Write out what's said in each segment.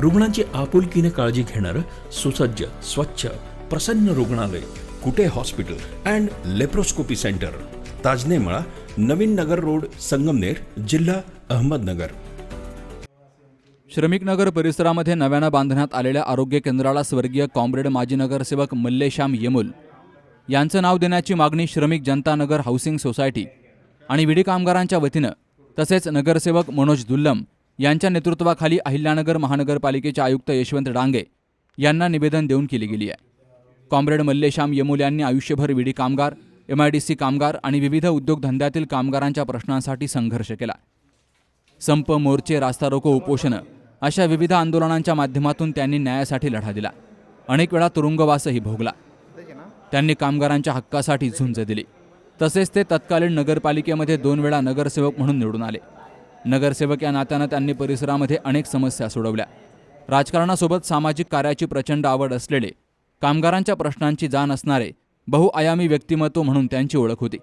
रुग्णांची आपुलकीने काळजी घेणारं सुसज्ज स्वच्छ प्रसन्न रुग्णालय Kute hospital and laparoscopy centre. Tajnemala Navin Nagar road Sangamner जिल्हा अहमदनगर. श्रमिक नगर परिसरामध्ये नव्यानं बांधण्यात आलेल्या आरोग्य केंद्राला स्वर्गीय कॉम्रेड माजी नगरसेवक मल्लेश्याम येमुल यांचं नाव देण्याची मागणी श्रमिक जनता नगर हाऊसिंग सोसायटी आणि विडी कामगारांच्या वतीनं तसेच नगरसेवक मनोज दुल्लम यांच्या नेतृत्वाखाली अहिल्यानगर महानगरपालिकेचे आयुक्त यशवंत डांगे यांना निवेदन देऊन केली गेली आहे. कॉम्रेड मल्लेश्याम येमोल यांनी आयुष्यभर विडी कामगार एम आय डी सी कामगार आणि विविध उद्योगधंद्यातील कामगारांच्या प्रश्नांसाठी संघर्ष केला. संप मोर्चे रास्ता रोको उपोषणं अशा विविध आंदोलनांच्या माध्यमातून त्यांनी न्यायासाठी लढा दिला. अनेक वेळा तुरुंगवासही भोगला. त्यांनी कामगारांच्या हक्कासाठी झुंज दिली. तसेच ते तत्कालीन नगरपालिकेमध्ये दोन वेळा नगरसेवक म्हणून निवडून आले. नगरसेवक या नात्यानं त्यांनी परिसरामध्ये अनेक समस्या सोडवल्या. राजकारणासोबत सामाजिक कार्याची प्रचंड आवड असलेले कामगारांच्या प्रश्नांची जाण असणारे बहुआयामी व्यक्तिमत्व म्हणून त्यांची ओळख होती.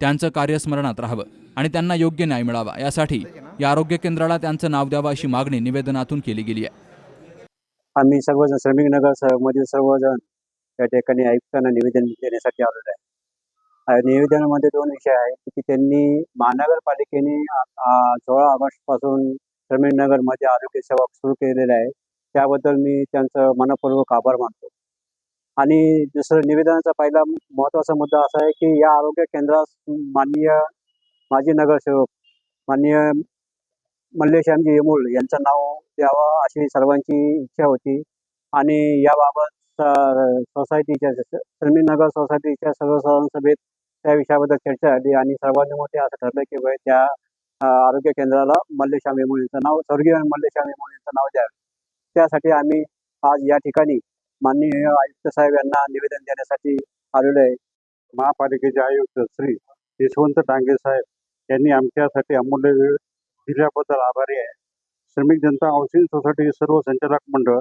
त्यांचं कार्य स्मरणात राहावं आणि त्यांना योग्य न्याय मिळावा यासाठी या आरोग्य केंद्राला त्यांचं नाव द्यावं अशी मागणी निवेदनातून केली गेली आहे. आम्ही सर्वजण श्रमिक नगर मधील सर्वजण या ठिकाणी आयुक्तांना निवेदन देण्यासाठी आलेलो आहे. निवेदनामध्ये दोन विषय आहेत की त्यांनी महानगरपालिकेने सोळा ऑगस्टपासून श्रमिक नगरमध्ये आरोग्य सेवा सुरू केलेल्या आहे. त्याबद्दल मी त्यांचं मनपूर्वक आभार मानतो. आणि दुसरं निवेदनाचा पहिला महत्त्वाचा मुद्दा असा आहे की या आरोग्य केंद्रास माननीय माजी नगरसेवक माननीय मल्लेश्यामजी येमूळ यांचं नाव द्यावं अशी सर्वांची इच्छा होती. आणि याबाबत सोसायटीच्या श्रमिक नगर सोसायटीच्या सर्वसाधारण सभेत त्या विषयाबद्दल चर्चा झाली आणि सर्वांनी मोठे असं ठरलं की बाई त्या आरोग्य केंद्राला मल्लेश्याम येमूळ नाव स्वर्गीय मल्लेश्याम येमूळ नाव द्यावे. त्यासाठी आम्ही आज या ठिकाणी माननीय आयुक्त साहेब यांना निवेदन देण्यासाठी आलेलो आहे. महापालिकेचे आयुक्त श्री यशवंत डांगे साहेब यांनी आमच्यासाठी अमूल्य वेळ दिल्याबद्दल आभारी आहे. श्रमिक जनता हाऊसिंग सोसायटी सर्व संचालक मंडळ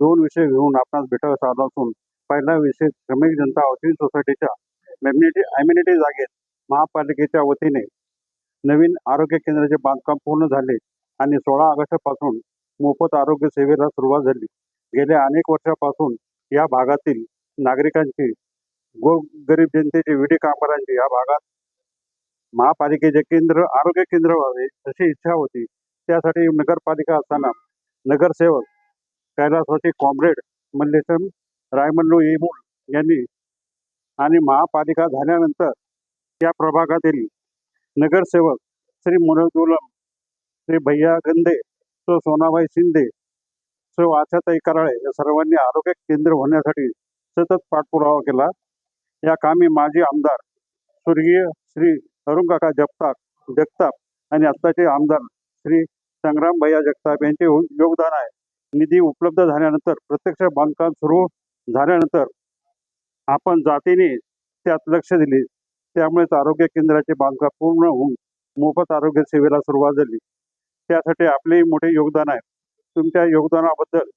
दोन विषय घेऊन आपणास भेटावयास आलो असून पहिला विषय श्रमिक जनता हाऊसिंग सोसायटीच्या मेम्युनिटी अम्युनिटी जागेत महापालिकेच्या वतीने नवीन आरोग्य केंद्राचे बांधकाम पूर्ण झाले आणि सोळा ऑगस्टपासून मोफत आरोग्य सेवेला सुरुवात झाली. गेल्या अनेक वर्षापासून या भागातील नागरिकांची गो गरीब जनतेची विडी कामगारांची या भागात महापालिकेचे केंद्र आरोग्य केंद्र व्हावे अशी इच्छा होती. त्यासाठी नगरपालिका असताना नगरसेवक कैलासवासी कॉम्रेड मल्लेशम रायमल्लू येमूल यांनी आणि महापालिका झाल्यानंतर या प्रभागातील नगरसेवक श्री मनोज श्री भैया गंदे सो सोनाबाई शिंदे सो आशाताई कराळे या सर्वांनी आरोग्य केंद्र होण्यासाठी सतत पाठपुरावा केला. या कामी माजी आमदार स्वर्गीय श्री अरुणकाका जगताप जगताप आणि आत्ताचे आमदार श्री संग्राम भैया जगताप यांचे योगदान आहे. निधी उपलब्ध झाल्यानंतर प्रत्यक्ष बांधकाम सुरू झाल्यानंतर आपण जातीने त्यात लक्ष दिले. त्यामुळेच आरोग्य केंद्राचे बांधकाम पूर्ण होऊन मोफत आरोग्य सेवेला सुरुवात झाली. त्यासाठी आपलेही मोठे योगदान आहे. तुमच्या योगदानाबद्दल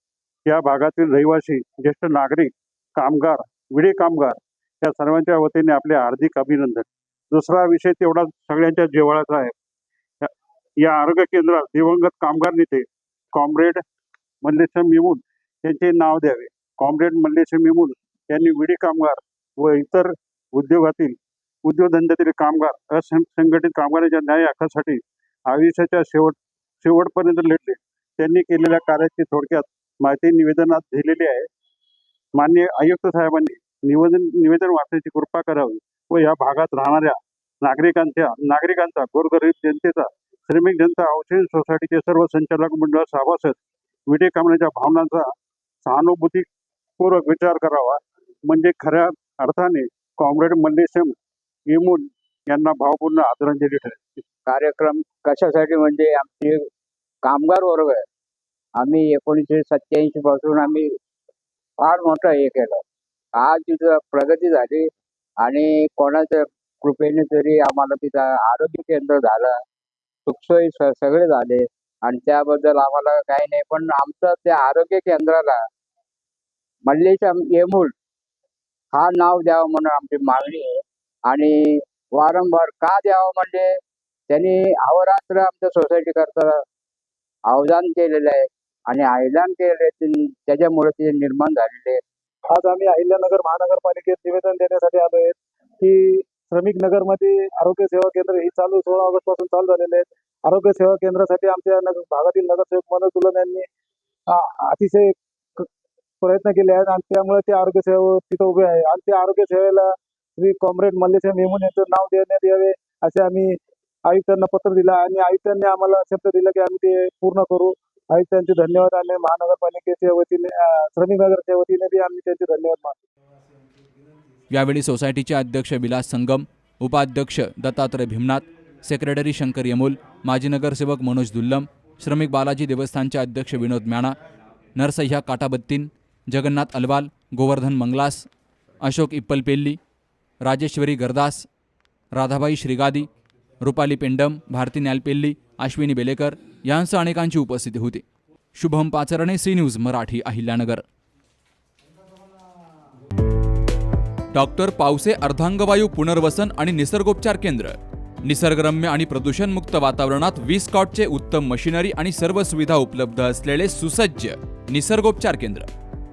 या भागातील रहिवासी ज्येष्ठ नागरिक कामगार विडे कामगार या सर्वांच्या वतीने आपले हार्दिक अभिनंदन. दुसरा विषय तेवढा सगळ्यांच्या जिव्हाळ्याचा आहे. या- आरोग्य केंद्रात दिवंगत कामगार नेते कॉम्रेड मल्लेश्वर मिमून यांचे नाव द्यावे. कॉम्रेड मल्लेश्वर मिमून यांनी विडी कामगार व इतर उद्योगातील उद्योगधंद्यातील कामगार असंघटित कामगारांच्या न्याय हक्कासाठी आयुष्याच्या शेवट शेवटपर्यंत लढले. त्यांनी केलेल्या कार्याची थोडक्यात माहिती निवेदनात दिलेली आहे. मान्य आयुक्त साहेबांनी निवेदन निवेदन वाचण्याची कृपा करावी व या भागात राहणाऱ्या नागरिकांच्या नागरिकांचा गोरगरीब जनतेचा श्रमिक जनता हाऊसिंग सोसायटीचे सर्व संचालक मंडळ सभासद विडे कामण्याच्या भावनांचा सहानुभूतीपूर्वक विचार करावा. म्हणजे खऱ्या अर्थाने कॉम्रेड मल्लेशम येमून यांना भावपूर्ण आदरांजली ठरेल. कार्यक्रम कशासाठी म्हणजे आमचे कामगार वर्ग आहे. आम्ही एकोणीसशे सत्याऐंशी पासून आम्ही फार मोठं हे केलं. आज तिथं प्रगती झाली आणि कोणाच्या कृपेने तरी आम्हाला तिथं आरोग्य केंद्र झालं. सुखसोयी सगळे झाले आणि त्याबद्दल आम्हाला काही नाही. पण आमचं त्या आरोग्य केंद्राला मल्लेशम येमूल हा नाव द्यावं म्हणून आमची मागणी आहे. आणि वारंवार का द्यावं म्हणजे त्यांनी अहोरात्र आमच्या सोसायटी करता आव्हान केलेलं आहे. आणि आयदान केलेलं त्याच्यामुळे ते निर्माण झालेले आहे. आज आम्ही अहिल्यानगर महानगरपालिकेत निवेदन देण्यासाठी आलो आहे की श्रमिक नगरमध्ये आरोग्य सेवा केंद्र ही चालू सोळा ऑगस्टपासून चालू झालेले आहेत. आरोग्य सेवा केंद्रासाठी आमच्या नगर भागातील नगरसेवक मनोज तुलन यांनी अतिशय प्रयत्न केले आहेत आणि त्यामुळे ते आरोग्य सेवा तिथं उभे आहे. आणि ते आरोग्य सेवेला श्री कॉम्रेड मल्लेश्वर मेमून यांचं नाव देण्यात यावे असे आम्ही आयुक्तांना पत्र दिलं आणि आयुक्तांनी आम्हाला शब्द दिला की आम्ही ते पूर्ण करू. आयुक्तांचे धन्यवाद आणि महानगरपालिकेच्या वतीने श्रमिक नगरच्या वतीने बी आम्ही त्यांचे धन्यवाद मानतो. यावेळी सोसायटीचे अध्यक्ष विलास संगम उपाध्यक्ष दत्तात्रय भीमनाथ सेक्रेटरी शंकर यमोल माजी नगरसेवक मनोज दुल्लम श्रमिक बालाजी देवस्थानचे अध्यक्ष विनोद म्याणा नरसह्या काटाबत्तीन जगन्नाथ अलवाल गोवर्धन मंगलास अशोक इप्पलपेल्ली राजेश्वरी गरदास राधाबाई श्रीगादी रुपाली पेंडम भारती न्यालपेल्ली अश्विनी बेलेकर यांसह अनेकांची उपस्थिती होती. Shubham Pacharne C news Marathi Ahilyanagar. Doctor Pawase अर्धांगवायू पुनर्वसन आणि निसर्गोपचार केंद्र. निसर्गरम्य आणि प्रदूषणमुक्त वातावरणात वीस कॉटचे उत्तम मशिनरी आणि सर्व सुविधा उपलब्ध असलेले सुसज्ज निसर्गोपचार केंद्र.